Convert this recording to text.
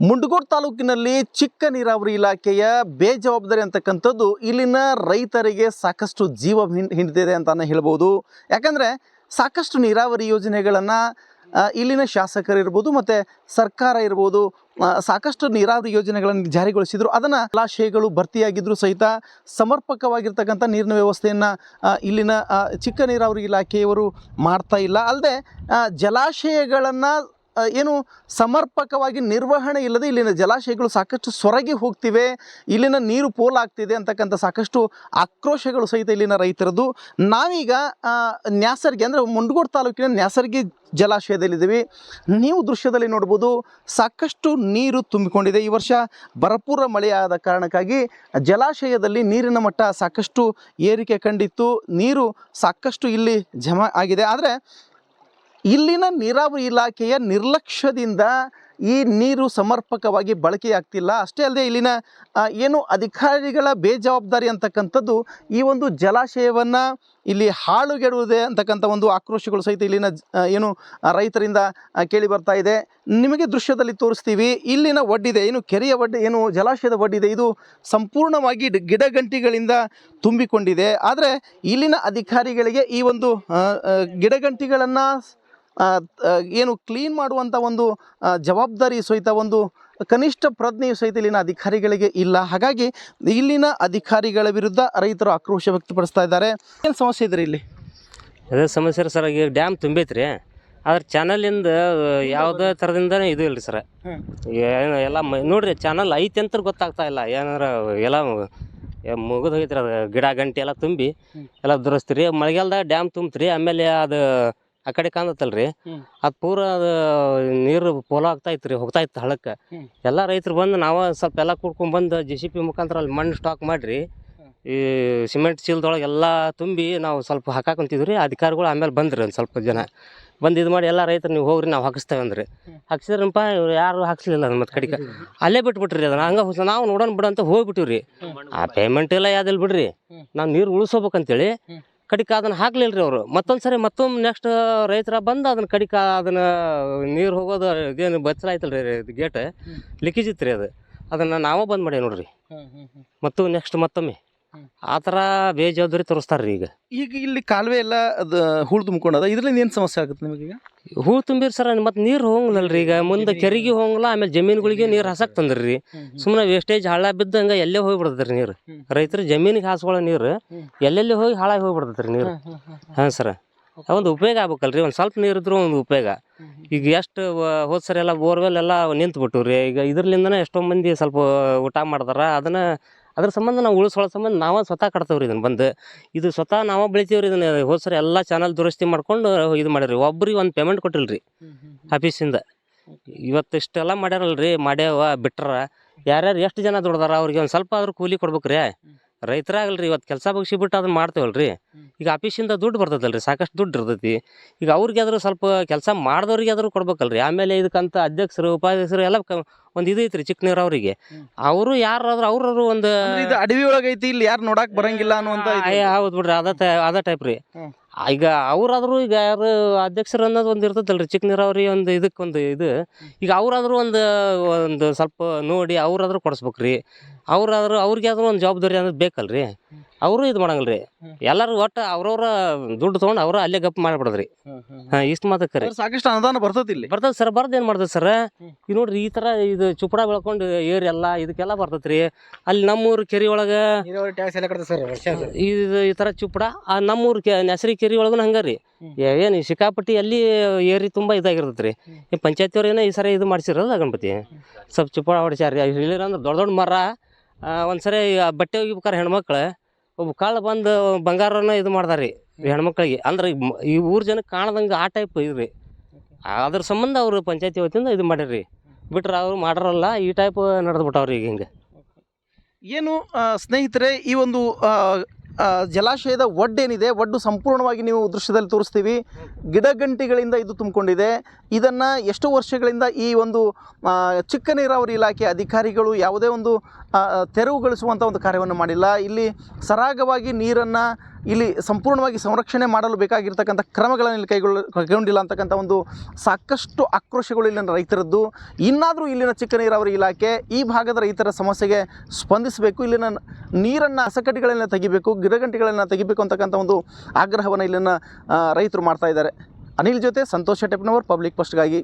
ಮುಂಡಗೋಡ್ ತಾಲೂಕಿನಲ್ಲಿ ಚಿಕ್ಕ ನೀರಾವರಿ ಇಲಾಖೆಯ ಬೇಜವಾಬ್ದಾರಿ ಅಂತಕ್ಕಂಥದ್ದು ಇಲ್ಲಿನ ರೈತರಿಗೆ ಸಾಕಷ್ಟು ಜೀವ ಹಿಂಡಿದೆ ಅಂತ ಅಂತಾನೆ ಹೇಳ್ಬೋದು. ಯಾಕಂದರೆ ಸಾಕಷ್ಟು ನೀರಾವರಿ ಯೋಜನೆಗಳನ್ನು ಇಲ್ಲಿನ ಶಾಸಕರು ಇರ್ಬೋದು ಮತ್ತು ಸರ್ಕಾರ ಇರ್ಬೋದು ಸಾಕಷ್ಟು ನೀರಾವರಿ ಯೋಜನೆಗಳನ್ನು ಜಾರಿಗೊಳಿಸಿದ್ರು. ಅದನ್ನು ಜಲಾಶಯಗಳು ಭರ್ತಿಯಾಗಿದ್ದರೂ ಸಹಿತ ಸಮರ್ಪಕವಾಗಿರ್ತಕ್ಕಂಥ ನೀರಿನ ವ್ಯವಸ್ಥೆಯನ್ನು ಇಲ್ಲಿನ ಚಿಕ್ಕ ನೀರಾವರಿ ಇಲಾಖೆಯವರು ಮಾಡ್ತಾ ಇಲ್ಲ. ಅಲ್ಲದೆ ಜಲಾಶಯಗಳನ್ನು ಏನು ಸಮರ್ಪಕವಾಗಿ ನಿರ್ವಹಣೆ ಇಲ್ಲದೆ ಇಲ್ಲಿನ ಜಲಾಶಯಗಳು ಸಾಕಷ್ಟು ಸೊರಗಿ ಹೋಗ್ತಿವೆ, ಇಲ್ಲಿನ ನೀರು ಪೋಲಾಗ್ತಿದೆ ಅಂತಕ್ಕಂಥ ಸಾಕಷ್ಟು ಆಕ್ರೋಶಗಳು ಸಹಿತ ಇಲ್ಲಿನ ರೈತರದ್ದು. ನಾವೀಗ ನ್ಯಾಸರ್ಗಿ, ಅಂದರೆ ಮುಂಡಗೋಡ್ ತಾಲೂಕಿನ ನ್ಯಾಸರ್ಗಿ ಜಲಾಶಯದಲ್ಲಿದ್ದೀವಿ. ನೀವು ದೃಶ್ಯದಲ್ಲಿ ನೋಡ್ಬೋದು ಸಾಕಷ್ಟು ನೀರು ತುಂಬಿಕೊಂಡಿದೆ. ಈ ವರ್ಷ ಭರಪೂರ ಮಳೆಯಾದ ಕಾರಣಕ್ಕಾಗಿ ಜಲಾಶಯದಲ್ಲಿ ನೀರಿನ ಮಟ್ಟ ಸಾಕಷ್ಟು ಏರಿಕೆ ಕಂಡಿತ್ತು. ನೀರು ಸಾಕಷ್ಟು ಇಲ್ಲಿ ಜಮಾ ಆಗಿದೆ. ಆದರೆ ಇಲ್ಲಿನ ನೀರಾವರಿ ಇಲಾಖೆಯ ನಿರ್ಲಕ್ಷ್ಯದಿಂದ ಈ ನೀರು ಸಮರ್ಪಕವಾಗಿ ಬಳಕೆಯಾಗ್ತಿಲ್ಲ. ಅಷ್ಟೇ ಅಲ್ಲದೆ ಇಲ್ಲಿನ ಏನು ಅಧಿಕಾರಿಗಳ ಬೇಜವಾಬ್ದಾರಿ ಅಂತಕ್ಕಂಥದ್ದು ಈ ಒಂದು ಜಲಾಶಯವನ್ನು ಇಲ್ಲಿ ಹಾಳುಗೆಡುವುದೇ ಅಂತಕ್ಕಂಥ ಒಂದು ಆಕ್ರೋಶಗಳು ಸಹಿತ ಇಲ್ಲಿನ ಏನು ರೈತರಿಂದ ಕೇಳಿ ಬರ್ತಾ ಇದೆ. ನಿಮಗೆ ದೃಶ್ಯದಲ್ಲಿ ತೋರಿಸ್ತೀವಿ. ಇಲ್ಲಿನ ಒಡ್ಡಿದೆ ಏನು ಕೆರೆಯ ಒಡ್ಡೆ ಏನು ಜಲಾಶಯದ ಒಡ್ಡಿದೆ ಇದು ಸಂಪೂರ್ಣವಾಗಿ ಗಿಡಗಂಟಿಗಳಿಂದ ತುಂಬಿಕೊಂಡಿದೆ. ಆದರೆ ಇಲ್ಲಿನ ಅಧಿಕಾರಿಗಳಿಗೆ ಈ ಒಂದು ಗಿಡಗಂಟಿಗಳನ್ನು ಏನು ಕ್ಲೀನ್ ಮಾಡುವಂಥ ಒಂದು ಜವಾಬ್ದಾರಿ ಸಹಿತ ಒಂದು ಕನಿಷ್ಠ ಪ್ರಜ್ಞೆಯು ಸಹಿತ ಇಲ್ಲಿನ ಅಧಿಕಾರಿಗಳಿಗೆ ಇಲ್ಲ. ಹಾಗಾಗಿ ಇಲ್ಲಿನ ಅಧಿಕಾರಿಗಳ ವಿರುದ್ಧ ರೈತರು ಆಕ್ರೋಶ ವ್ಯಕ್ತಪಡಿಸ್ತಾ ಇದ್ದಾರೆ. ಏನು ಸಮಸ್ಯೆ ಇದ್ರಿ ಇಲ್ಲಿ? ಅದೇ ಸಮಸ್ಯೆ ಸರ್ ಈಗ ಡ್ಯಾಮ್ ತುಂಬೈತ್ರಿ. ಆದ್ರೆ ಚಾನಲಿಂದ ಯಾವುದೇ ಥರದಿಂದ ಇದು ಇಲ್ಲ ರೀ ಸರ್ ಏನು ಎಲ್ಲ ನೋಡ್ರಿ ಚಾನಲ್ ಐತೆ ಅಂತ ಗೊತ್ತಾಗ್ತಾ ಇಲ್ಲ. ಏನಾರ ಎಲ್ಲ ಮುಗಿದು ಹೋಗೈತ್ರಿ ಅದು ಗಿಡ ಗಂಟೆ ಎಲ್ಲ ತುಂಬಿ. ಎಲ್ಲ ದುರಸ್ತಿ ರೀ ಮಳೆಗಾಲದಾಗ ಡ್ಯಾಮ್ ತುಂಬ್ತ್ರಿ. ಆಮೇಲೆ ಅದು ಆ ಕಡೆ ಕಾಣತ್ತಲ್ರಿ. ರೀ ಅದು ಪೂರ ಅದು ನೀರು ಪೋಲೋ ಆಗ್ತಾ ಇತ್ತು ರೀ ಹೋಗ್ತಾ ಇತ್ತು ಹಳಕ್ಕೆ. ಎಲ್ಲ ರೈತರು ಬಂದು ನಾವು ಸ್ವಲ್ಪ ಎಲ್ಲ ಕೂಡ್ಕೊಂಡ್ ಬಂದು ಜೆ ಸಿ ಪಿ ಮುಖಾಂತರ ಅಲ್ಲಿ ಮಣ್ಣು ಸ್ಟಾಕ್ ಮಾಡಿರಿ. ಈ ಸಿಮೆಂಟ್ ಚೀಲದೊಳಗೆ ಎಲ್ಲ ತುಂಬಿ ನಾವು ಸ್ವಲ್ಪ ಹಾಕಾಕೊಂತಿದ್ವಿ ರೀ ಅಧಿಕಾರಿಗಳು ಆಮೇಲೆ ಬಂದ್ರಿ ಒಂದು ಸ್ವಲ್ಪ ಜನ. ಬಂದು ಇದು ಮಾಡಿ ಎಲ್ಲ ರೈತರು ನೀವು ಹೋಗ್ರಿ ನಾವು ಹಾಕಿಸ್ತೇವೆ ಅಂದ್ರಿ. ಹಾಕ್ಸಿದ್ರಪ್ಪ ಇವ್ರು ಯಾರು ಹಾಕ್ಸ್ಲಿಲ್ಲ ಮತ್ತೆ ಕಡಿಕ. ಅಲ್ಲೇ ಬಿಟ್ಬಿಟ್ರಿ ಅದನ್ನ ಹಂಗೆ ನಾವು ನೋಡೋಣ ಬಿಡ ಅಂತ ಹೋಗ್ಬಿಟ್ಟಿವ್ರಿ. ಆ ಪೇಮೆಂಟ್ ಎಲ್ಲ ಯಾವ್ದಿಲ್ಲ ಬಿಡ್ರಿ. ನಾವು ನೀರು ಉಳಿಸೋಬೇಕಂತೇಳಿ ಕಡಿಕ ಅದನ್ನ ಹಾಕ್ಲಿಲ್ಲ ರೀ ಅವರು. ಮತ್ತೊಂದು ಸರಿ ಮತ್ತೊಮ್ಮೆ ನೆಕ್ಸ್ಟ್ ರೈತರ ಬಂದು ಅದನ್ನ ಕಡಿಕ ಅದನ್ನ ನೀರು ಹೋಗೋದು ಇದೇನು ಬಚ್ಚಲಾಯ್ತಲ್ಲ ರೀ ಗೇಟ್ ಲೀಕೇಜ್ ಇತ್ತು ರೀ ಅದು. ಅದನ್ನು ನಾವೇ ಬಂದ್ ಮಾಡೇವಿ ನೋಡ್ರಿ. ಮತ್ತು ನೆಕ್ಸ್ಟ್ ಮತ್ತೊಮ್ಮೆ. ಆ ಥರ ಬೇಜವಾಬ್ದಾರಿ ತೋರಿಸ್ತಾರೆ ರೀ ಈಗ. ಈಗ ಇಲ್ಲಿ ಕಾಲುವೆ ಎಲ್ಲ ಅದು ಹೂಳು ತುಂಬಿಕೊಂಡದ ಇದರಿಂದ ಏನು ಸಮಸ್ಯೆ ಆಗುತ್ತೆ ನಿಮಗೆ ಈಗ? ಹೂ ತುಂಬಿರಿ ಸರ್ ಮತ್ತೆ ನೀರು ಹೋಗಂಗಿಲ್ಲಲ್ರಿ ಈಗ. ಮುಂದೆ ಕೆರೆಗೆ ಹೋಗಲ್ಲ ಆಮೇಲೆ ಜಮೀನುಗಳಿಗೆ ನೀರು ಹಸಕ್ ತಂದ್ರಿ. ಸುಮ್ಮನೆ ವೇಸ್ಟೇಜ್ ಹಳ್ಳ ಬಿದ್ದಂಗೆ ಎಲ್ಲೇ ಹೋಗಿ ನೀರು. ರೈತರು ಜಮೀನಿಗೆ ಹಾಸ್ಕೊಳ್ಳೋ ನೀರು. ಎಲ್ಲೆಲ್ಲಿ ಹೋಗಿ ಹಾಳಾಗಿ ಹೋಗಿ ನೀರು. ಹಾಂ ಸರ್. ಒಂದು ಉಪಯೋಗ ಆಗ್ಬೇಕಲ್ರಿ ಒಂದು ಸ್ವಲ್ಪ ನೀರು ಇದ್ರೂ ಒಂದು ಉಪಯೋಗ. ಈಗ ಎಷ್ಟು ಹೋದ ಸರಿ ಎಲ್ಲ ಬೋರ್ವೆಲ್ ಎಲ್ಲ ನಿಂತು ರೀ ಈಗ ಇದ್ರಲಿಂದನೇ ಎಷ್ಟೋ ಮಂದಿ ಸ್ವಲ್ಪ ಊಟ ಮಾಡ್ತಾರ ಅದನ್ನ ಅದ್ರ ಸಂಬಂಧ ನಾವು ಉಳಿಸ್ಕೊಳ್ಳೋ ಸಂಬಂಧ ನಾವೇ ಸ್ವತಃ ಕಟ್ತೇವ್ರಿ ಇದನ್ನ ಬಂದು. ಇದು ಸ್ವತಃ ನಾವೇ ಬೆಳಿತೀವ್ರಿ ಇದನ್ನ ಹೋದ ಸರಿ ಎಲ್ಲ ಚಾನಲ್ ದುರಸ್ತಿ ಮಾಡ್ಕೊಂಡು ಇದು ಮಾಡಿರಿ. ಒಬ್ರಿಗೆ ಒಂದು ಪೇಮೆಂಟ್ ಕೊಟ್ಟಿಲ್ರಿ ಆಫೀಸಿಂದ ಇವತ್ತು ಇಷ್ಟೆಲ್ಲ ಮಾಡ್ಯಾರಲ್ರಿ, ಮಾಡ್ಯಾವ, ಬಿಟ್ರ. ಯಾರ್ಯಾರು ಎಷ್ಟು ಜನ ದುಡ್ದಾರ, ಅವ್ರಿಗೆ ಒಂದು ಸ್ವಲ್ಪ ಆದ್ರೂ ಕೂಲಿ ಕೊಡ್ಬೇಕ್ರಿ. ರೈತರಾಗಲ್ರಿ ಇವತ್ತು ಕೆಲಸ ಬಗ್ಸಿ ಅದನ್ನು ಅದನ್ನ ಮಾಡ್ತೇವಲ್ರಿ. ಈಗ ಆಫೀಸಿಂದ ದುಡ್ಡು ಬರ್ತದಲ್ರಿ ಸಾಕಷ್ಟು ದುಡ್ಡು ಇರ್ತೈತಿ. ಈಗ ಅವ್ರಿಗೆ ಆದ್ರೂ ಸ್ವಲ್ಪ ಕೆಲಸ ಮಾಡಿದವ್ರಿಗೆ ಆದ್ರೂ ಕೊಡ್ಬೇಕಲ್ರಿ. ಆಮೇಲೆ ಇದಕ್ಕಂತ ಅಧ್ಯಕ್ಷರು ಉಪಾಧ್ಯಕ್ಷರು ಎಲ್ಲ ಒಂದು ಇದು ಐತ್ರಿ ಚಿಕ್ಕ ನೀರಾವರಿಗೆ. ಅವರು ಯಾರಾದ್ರೂ ಅವ್ರವ್ರು ಒಂದು ಅಡವಿ ಒಳಗೈತಿ ಇಲ್ಲಿ ಯಾರು ನೋಡಕ್ ಬರಂಗಿಲ್ಲ ಅನ್ನುವಂತ ಹೌದು ಬಿಡ್ರಿ ಅದ ಅದ ಟೈಪ್ ರೀ. ಈಗ ಅವ್ರಾದ್ರೂ ಈಗ ಯಾರು ಅಧ್ಯಕ್ಷರು ಅನ್ನೋದು ಒಂದು ಇರ್ತದಲ್ರಿ ಚಿಕ್ಕ ನೀರಾವರಿ ಒಂದು ಇದಕ್ಕೊಂದು ಇದು. ಈಗ ಅವ್ರಾದ್ರೂ ಒಂದು ಒಂದು ಸ್ವಲ್ಪ ನೋಡಿ ಅವ್ರಾದ್ರೂ ಕೊಡಿಸ್ಬೇಕ್ರಿ. ಅವ್ರಾದ್ರೂ ಅವ್ರಿಗೆ ಆದ್ರೂ ಒಂದು ಜವಾಬ್ದಾರಿ ಅನ್ನೋದು ಬೇಕಲ್ರಿ. ಅವರು ಇದು ಮಾಡಂಗಿಲ್ಲ ರೀ ಎಲ್ಲರೂ ಒಟ್ಟು ಅವ್ರವ್ರ ದುಡ್ಡು ತೊಗೊಂಡು ಅವ್ರ ಅಲ್ಲೇ ಗಪ್ ಮಾಡಿಬಿಡದ್ರಿ. ಹಾಂ ಇಷ್ಟು ಮಾತಕ್ಕೆ ರೀ ಸಾಕಷ್ಟು ಅನುದಾನ ಬರ್ತದೆ ಇಲ್ಲಿ. ಬರ್ತದ ಸರ್ ಬರ್ದು ಏನು ಮಾಡ್ತದೆ ಸರ್. ಈಗ ನೋಡ್ರಿ ಈ ಥರ ಇದು ಚುಪ್ಪಡ ಬೆಳ್ಕೊಂಡು ಏರಿ ಎಲ್ಲ ಇದಕ್ಕೆಲ್ಲ ಬರ್ತೈತ್ರಿ. ಅಲ್ಲಿ ನಮ್ಮೂರು ಕೆರೆ ಒಳಗೆ ಇದು ಈ ಥರ ಚುಪ್ಪಡ ಆ ನಮ್ಮೂರು ಕೆ ನೆಸರಿ ಕೆರೆ ಒಳಗೂ ಹಂಗೆ ರೀ. ಏನು ಸಿಕ್ಕಾಪಟ್ಟಿ ಅಲ್ಲಿ ಏರಿ ತುಂಬ ಇದಾಗಿರ್ತೈತೆ ರೀ ಈ ಪಂಚಾಯತಿಯವ್ರು ಏನೋ ಈ ಸರ ಇದು ಮಾಡಿಸಿರೋದು ಗಣಪತಿ. ಸ್ವಲ್ಪ ಚುಪ್ಪಡ ಹೊಡಿಸ್ಯಾರ ಇಲ್ಲಿರ ಅಂದ್ರೆ ದೊಡ್ಡ ದೊಡ್ಡ ಮರ ಒಂದು ಸರಿ ಬಟ್ಟೆ ಒಗಿಬೇಕಾರೆ ಹೆಣ್ಮಕ್ಳು, ಒಬ್ಬ ಕಾಳು ಬಂದು ಬಂಗಾರನ ಇದು ಮಾಡ್ದಾರ ರೀ ಹೆಣ್ಮಕ್ಳಿಗೆ. ಅಂದ್ರೆ ಈ ಊರು ಜನಕ್ಕೆ ಕಾಣ್ದಂಗೆ ಆ ಟೈಪ್ ಇದು ರೀ ಅದ್ರ ಸಂಬಂಧ ಅವರು ಪಂಚಾಯತಿ ವತಿಯಿಂದ ಇದು ಮಾಡ್ಯಾರ ಬಿಟ್ರೆ ಅವ್ರು ಮಾಡಿರಲ್ಲ, ಈ ಟೈಪ್ ನಡೆದು ಬಿಟ್ಟವ್ರಿ ಈಗ ಹಿಂಗೆ. ಏನು ಸ್ನೇಹಿತರೆ, ಈ ಒಂದು ಜಲಾಶಯದ ಒಡ್ಡೇನಿದೆ, ಒಡ್ಡು ಸಂಪೂರ್ಣವಾಗಿ ನೀವು ದೃಶ್ಯದಲ್ಲಿ ತೋರಿಸ್ತೀವಿ. ಗಿಡಗಂಟಿಗಳಿಂದ ಇದು ತುಂಬಿಕೊಂಡಿದೆ. ಇದನ್ನು ಎಷ್ಟು ವರ್ಷಗಳಿಂದ ಈ ಒಂದು ಚಿಕ್ಕ ನೀರಾವರಿ ಇಲಾಖೆ ಅಧಿಕಾರಿಗಳು ಯಾವುದೇ ಒಂದು ತೆರವುಗೊಳಿಸುವಂಥ ಒಂದು ಕಾರ್ಯವನ್ನು ಮಾಡಿಲ್ಲ. ಇಲ್ಲಿ ಸರಾಗವಾಗಿ ನೀರನ್ನು ಇಲ್ಲಿ ಸಂಪೂರ್ಣವಾಗಿ ಸಂರಕ್ಷಣೆ ಮಾಡಲು ಬೇಕಾಗಿರ್ತಕ್ಕಂಥ ಕ್ರಮಗಳನ್ನು ಇಲ್ಲಿ ಕೈಗೊಳ್ಳ, ಕೈಗೊಂಡಿಲ್ಲ ಅಂತಕ್ಕಂಥ ಒಂದು ಸಾಕಷ್ಟು ಆಕ್ರೋಶಗಳು ಇಲ್ಲಿನ ರೈತರದ್ದು. ಇನ್ನಾದರೂ ಇಲ್ಲಿನ ಚಿಕ್ಕ ನೀರಾವರಿ ಇಲಾಖೆ ಈ ಭಾಗದ ರೈತರ ಸಮಸ್ಯೆಗೆ ಸ್ಪಂದಿಸಬೇಕು. ಇಲ್ಲಿನ ನೀರನ್ನು ಅಸಕಟ್ಟಿಗಳನ್ನು ತೆಗಿಬೇಕು, ಗಿಡಗಂಟಿಗಳನ್ನು ತೆಗಿಬೇಕು ಅಂತಕ್ಕಂಥ ಒಂದು ಆಗ್ರಹವನ್ನು ಇಲ್ಲಿನ ರೈತರು ಮಾಡ್ತಾ ಇದ್ದಾರೆ. ಅನಿಲ್ ಜೊತೆ ಸಂತೋಷ ಟೆಪ್ನವರ್ ಪಬ್ಲಿಕ್ ಫಸ್ಟ್ಗಾಗಿ